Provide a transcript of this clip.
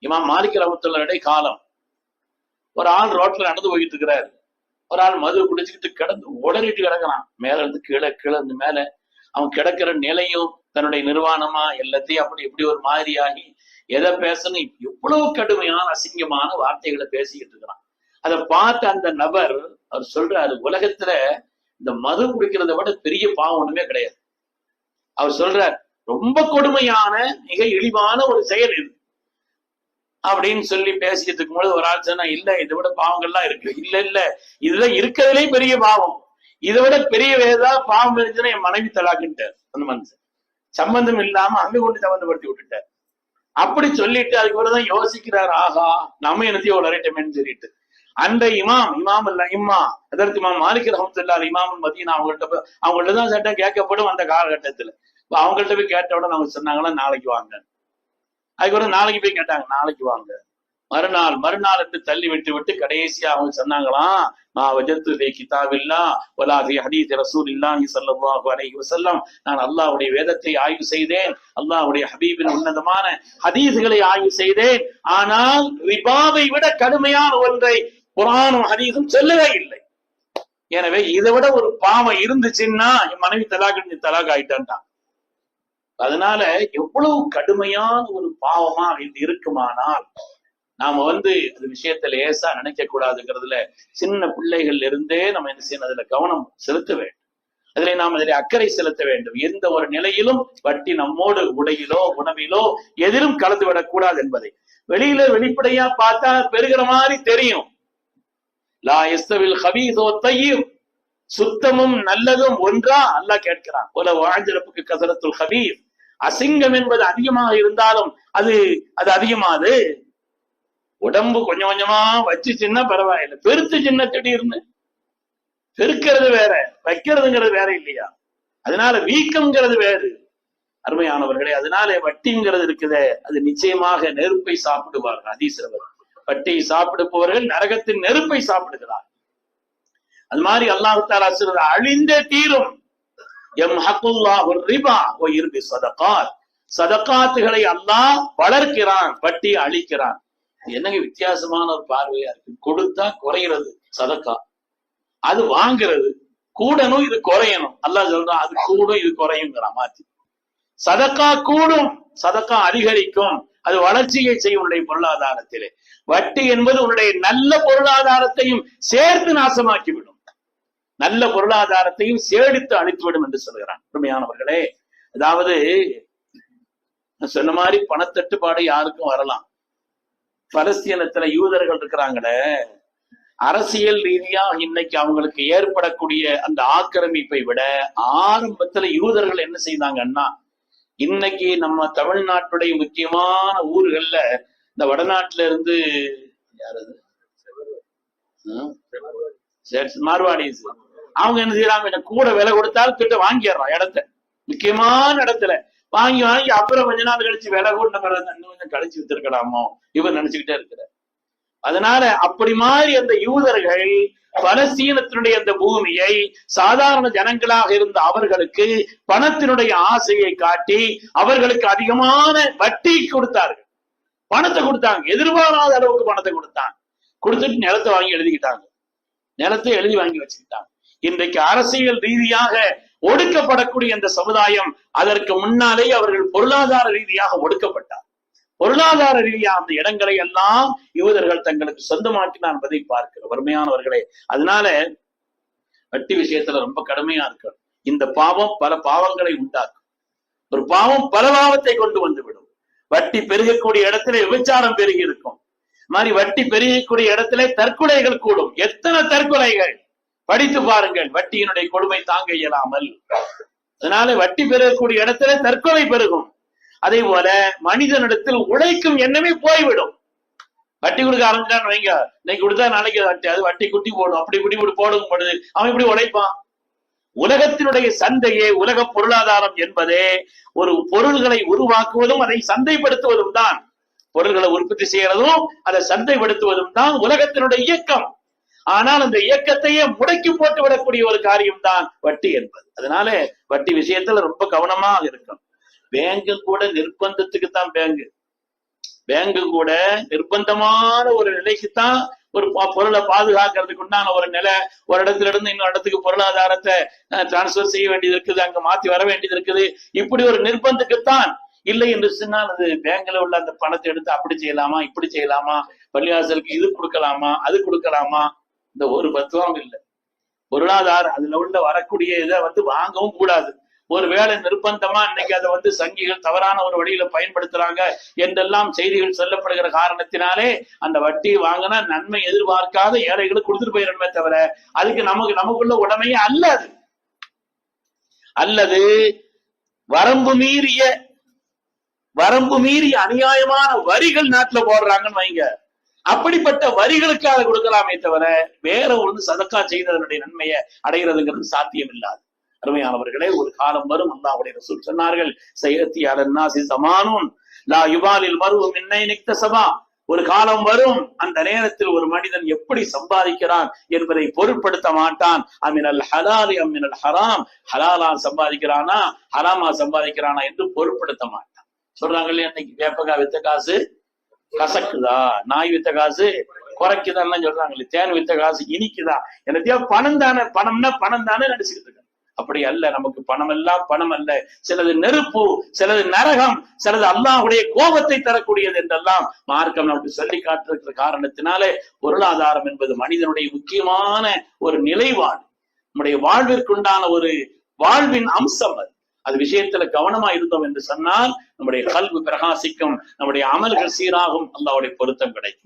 இமாம் மாலிக் ரஹமத்துல்லாடைய காலம். ஒரு ஆள் ரோட்ல நடந்து போயிட்டு இருக்கிறாரு. ஒரு ஆள் மது குடிச்சுக்கிட்டு கிடந்து உடறிட்டு கிடக்குறான். மேல இருந்து கீழே கீழே இருந்து மேல. அவன் கிடக்கிற நிலையும் தன்னுடைய நிர்வாணமா எல்லாத்தையும் அப்படி இப்படி ஒரு மாதிரியாகி எதை பேசணும்? எவ்வளவு கடுமையான அசிங்கமான வார்த்தைகளை பேசிக்கிட்டு இருக்கிறான். அதை பார்த்த அந்த நபர் அவர் சொல்றாரு உலகத்துல இந்த மது குடிக்கிறத விட பெரிய பாவம் ஒண்ணுமே கிடையாது. அவர் சொல்றார் ரொம்ப கொடுமையான மிக இழிவான ஒரு செயல் இது. அப்படின்னு சொல்லி பேசிட்டு இருக்கும்போது ஒரு ஆள் சொன்னா இல்ல இதை விட பாவங்கள்லாம் இருக்கு. இல்ல இல்ல இதுதான் இருக்கிறதுலே பெரிய பாவம். இதை விட பெரிய வேதா பாவம் இருந்துச்சுன்னா என் மனைவி தலாக்குன்ட்டார். அந்த மனுஷன். சம்பந்தம் இல்லாம அங்க கொண்டு சம்பந்தப்படுத்தி விட்டுட்டார். அப்படி சொல்லிட்டு அதுக்கு தான் யோசிக்கிறார் ஆகா நம்ம என்னத்தையும் வளரட்டமேன்னு சொல்லிட்டு. அந்த இமாம் இமாம் இல்ல இம்மா அதற்கு இமாம் மாலிக் ரஹமத்துல்லா இமாம் மதியம் அவங்கள்ட்ட அவங்கள்ட்ட தான் சட்டம் கேட்கப்படும் அந்த காலகட்டத்துல. இப்ப அவங்கள்ட்ட போய் கேட்ட உடனே அவங்க சொன்னாங்கன்னா நாளைக்கு வாங்க. அதுக்கப்புறம் நாளைக்கு போய் கேட்டாங்க நாளைக்கு வாங்க. மறுநாள் மறுநாள் என்று தள்ளி விட்டு விட்டு கடைசியா அவங்க சொன்னாங்களாம் நான் வஜத்து லே கிதாபில்லா ஒலாதி ஹதீத் ரசூல் இல்லாஹி ஸல்லல்லாஹு அலைஹி வஸல்லம். நான் அல்லாவுடைய வேதத்தை ஆய்வு செய்தேன் அல்லாவுடைய ஹபீபின் உன்னதமான ஹதீஸ்களை ஆய்வு செய்தேன். ஆனால் ரிபாவை விட கடுமையான ஒன்றை புராணம் ஹதீஸும் சொல்லவே இல்லை. எனவே இதை விட ஒரு பாவம் இருந்துச்சுன்னா என் மனைவி தலாக் தலாக் ஆயிட்டான்டான் அதனால எவ்வளவு கடுமையான ஒரு பாவமா இது இருக்குமானால் நாம வந்து அது விஷயத்த லேசா நினைக்க கூடாதுங்கிறதுல சின்ன பிள்ளைகள்ல இருந்தே நம்ம என்ன செய்யணும்? அதுல கவனம் செலுத்த வேண்டும். அதிலே நாம் அதிலே அக்கறை செலுத்த வேண்டும். எந்த ஒரு நிலையிலும் வட்டி நம்மோடு உடையிலோ உணவிலோ எதிலும் கலந்து விடக்கூடாது என்பதை. வெளியில வெளிப்படையா பார்த்தா பெருகிற மாதிரி தெரியும். லா எஸ்தவில் ஹபீதோ தையும் சுத்தமும் நல்லதும் ஒன்றா அல்லாஹ் கேட்கிறான். உல வாழ்ந்திருப்புக்கு கசரத்துல் ஹபீர் அசிங்கம் என்பது அதிகமாக இருந்தாலும் அது அது அதிகமாது. உடம்பு கொஞ்சம் கொஞ்சமா வச்சுச்சுன்னா பரவாயில்ல. பெருத்து சின்ன திடீர்னு பெருக்கிறது வேற வைக்கிறதுங்கிறது வேற இல்லையா? அதனால வீக்கம்ங்கிறது வேறு. அருமையானவர்களே அதனால வட்டிங்கிறது இருக்குதே. அது நிச்சயமாக நெருப்பை சாப்பிடுவார்கள். அதீசிரவர் வட்டியை சாப்பிடுபவர்கள் நரகத்தின் நெருப்பை சாப்பிடுகிறார். அது மாதிரி அல்லாஹு தாலா சொல்றது அழிந்தே தீரும். எம் ரிபா ஓ இருபி சதகாத். அல்லாஹ் வளர்க்கிறான் வட்டி அழிக்கிறான் என்னங்க வித்தியாசமான ஒரு பார்வையா இருக்கு? கொடுத்தா குறைகிறது சதக்கா. அது வாங்குறது. கூடணும் இது குறையணும். அல்லாஹ் சொல்றான் அது கூடும் இது குறையுங்கிற மாத்தி சதக்கா கூடும் சதக்கா அதிகரிக்கும். அது வளர்ச்சியை செய்யும் உன்னுடைய பொருளாதாரத்திலே. வட்டி என்பது உன்னுடைய நல்ல பொருளாதாரத்தையும் சேர்த்து நாசமாக்கிவிடும். நல்ல பொருளாதாரத்தையும் சேடித்து அழித்துவிடும் என்று சொல்கிறான். உண்மையானவர்களே அதாவது சொன்ன மாதிரி பணத்தட்டுப்பாடு யாருக்கும் வரலாம். பலஸ்தீனத்துல யூதர்கள் இருக்கிறாங்களே அரசியல் ரீதியா இன்னைக்கு அவங்களுக்கு ஏற்படக்கூடிய அந்த ஆக்கிரமிப்பை விட ஆரம்பத்துல யூதர்கள் என்ன செய்தாங்கன்னா இன்னைக்கு நம்ம தமிழ்நாட்டுடைய முக்கியமான ஊர்கள்ல இந்த வடநாட்டுல இருந்து யார் அது? ஹம்? சரி, மார்வாடிஸ். அவங்க என்ன செய்யறாங்க? எனக்கு கூட விலை கொடுத்தாலும் கிட்ட வாங்கிடுறான் இடத்த. முக்கியமான இடத்துல. வாங்கி வாங்கி அப்புறம் கொஞ்ச நாள் கழிச்சு விலை கூட பிறகு இன்னும் கொஞ்சம் கழிச்சு வித்திருக்கலாமோ? இவர் நினைச்சுக்கிட்டே இருக்கிற அதனால அப்படி மாதிரி அந்த யூதர்கள் பலஸ்தீனத்தினுடைய அந்த பூமியை சாதாரண ஜனங்களாக இருந்த அவர்களுக்கு பணத்தினுடைய ஆசையை காட்டி அவர்களுக்கு அதிகமான வட்டி கொடுத்தார்கள். பணத்தை கொடுத்தாங்க. எதிர்பாராத அளவுக்கு பணத்தை கொடுத்தாங்க. கொடுத்துட்டு நிலத்தை வாங்கி எழுதிக்கிட்டாங்க. நிலத்தை எழுதி வாங்கி வச்சுக்கிட்டாங்க. இன்றைக்கு அரசியல் ரீதியாக ஒடுக்கப்படக்கூடிய இந்த சமுதாயம் அதற்கு முன்னாலே அவர்கள் பொருளாதார ரீதியாக ஒடுக்கப்பட்டார். பொருளாதார ரீதியாக அந்த இடங்களை எல்லாம் யூதர்கள் தங்களுக்கு சொந்தமாக்கினார் என்பதை பார்க்கிறோம் வறுமையானவர்களே அதனால வட்டி விஷயத்துல ரொம்ப கடுமையா இருக்கணும். இந்த பாவம் பல பாவங்களை உண்டாக்கும். ஒரு பாவம் பல பாவத்தை கொண்டு வந்து விடும் வட்டி பெருகக்கூடிய இடத்துல விபச்சாரம் பெருகி இருக்கும். மாதிரி வட்டி பெருகக்கூடிய இடத்துல தற்கொலைகள் கூடும். எத்தனை தற்கொலைகள்? படித்து பாருங்கள் வட்டியினுடைய கொடுமை தாங்க இயலாமல். அதனால வட்டி பெருகக்கூடிய இடத்துல தற்கொலை பெருகும். அதே போல மனிதனிடத்தில் உழைக்கும் எண்ணமே போய்விடும். வட்டி கொடுக்க ஆரம்பிச்சான்னு வைங்க. இன்னைக்கு கொடுத்தா நாளைக்கு வட்டி அது வட்டி குட்டி போடும். அப்படி குட்டி குட்டி போடும் பொழுது அவன் இப்படி உழைப்பான். உலகத்தினுடைய சந்தையே உலக பொருளாதாரம் என்பதே ஒரு பொருள்களை உருவாக்குவதும் அதை சந்தைப்படுத்துவதும் தான். பொருள்களை உற்பத்தி செய்யறதும் அதை சந்தைப்படுத்துவதும் தான் உலகத்தினுடைய இயக்கம். ஆனால் அந்த இயக்கத்தையே முடக்கி போட்டு விடக்கூடிய ஒரு காரியம் தான் வட்டி என்பது. அதனால வட்டி விஷயத்துல ரொம்ப கவனமா இருக்கும் பேங்கு கூட நிர்பந்தத்துக்கு தான் பேங்கு. பேங்கு கூட நிர்பந்தமான ஒரு நிலைக்குத்தான் ஒரு பொருளை பாதுகாக்கிறதுக்கு உண்டான ஒரு நிலை. ஒரு இடத்துல இருந்து இன்னொரு இடத்துக்கு பொருளாதாரத்தை டிரான்ஸ்பர் செய்ய வேண்டியது இருக்குது அங்க மாத்தி வர வேண்டியது இருக்குது. இப்படி ஒரு நிர்பந்தத்துக்குத்தான் இல்லை என்று சொன்னால் அது பேங்க்ல உள்ள அந்த பணத்தை எடுத்து அப்படி செய்யலாமா இப்படி செய்யலாமா பள்ளிவாசலுக்கு இது கொடுக்கலாமா அது கொடுக்கலாமா இந்த ஒரு பத்துவம் இல்லை. பொருளாதாரம் அதுல உள்ள வரக்கூடிய இதை வந்து வாங்கவும் கூடாது. ஒருவேளை நிர்பந்தமா இன்னைக்கு அதை வந்து சங்கிகள் தவறான ஒரு வழியில பயன்படுத்துறாங்க என்றெல்லாம் செய்திகள் சொல்லப்படுகிற காரணத்தினாலே அந்த வட்டி வாங்கினா நன்மை எதிர்பார்க்காத ஏழைகளுக்கு கொடுத்துட்டு போயிடணுமே தவிர அதுக்கு நமக்கு நமக்குள்ள உடமையே அல்ல அது. அல்லது வரம்பு மீறிய வரம்பு மீறிய அநியாயமான வரிகள் நாட்டுல போடுறாங்கன்னு வைங்க. அப்படிப்பட்ட வரிகளுக்காக கொடுக்கலாமே தவிர வேற ஒன்று சதக்கா செய்ததனுடைய நன்மையை அடைகிறதுங்கிறது சாத்தியம் இல்லாது அருமையானவர்களே ஒரு காலம் வரும் அல்லாவுடைய ரசூல் சொன்னார்கள் சையத்தி சமானும் லா யுபாலில் மருவும் இன்னை நிக்தசபா ஒரு காலம் வரும் அந்த நேரத்தில் ஒரு மனிதன் எப்படி சம்பாதிக்கிறான் என்பதை பொருட்படுத்த மாட்டான். அமினல் ஹலாலி அமினல் ஹராம். ஹலாலா சம்பாதிக்கிறானா? ஹராமா சம்பாதிக்கிறானா என்று பொருட்படுத்த மாட்டான். சொல்றாங்களே அன்னைக்கு இன்னைக்கு? வேப்பகா வித்த காசு கசக்குதா? நாய் வித்த காசு குறைக்குதான்னு சொல்றாங்களே தேன் வித்த காசு இனிக்குதா? என்னத்தையோ பணம் தானே பணம்னா பணம் தானே நடிச்சுட்டு இருக்காங்க. அப்படி அல்ல நமக்கு பணம் எல்லாம் பணம் அல்ல. சிலது நெருப்பு சிலது நரகம் சிலது அல்லாஹுடைய கோபத்தை தரக்கூடியது என்றெல்லாம் மார்க்கம் நமக்கு சொல்லி காட்டிருக்கிற காரணத்தினாலே பொருளாதாரம் என்பது மனிதனுடைய முக்கியமான ஒரு நிலைவாடு நம்முடைய வாழ்விற்குண்டான ஒரு வாழ்வின் அம்சம் அது. அது விஷயத்துல கவனமா இருந்தோம் என்று சொன்னால் நம்முடைய கல்வி பிரகாசிக்கும் நம்முடைய அமல்கள் சீராகும் அல்லாவுடைய பொருத்தம் கிடைக்கும்.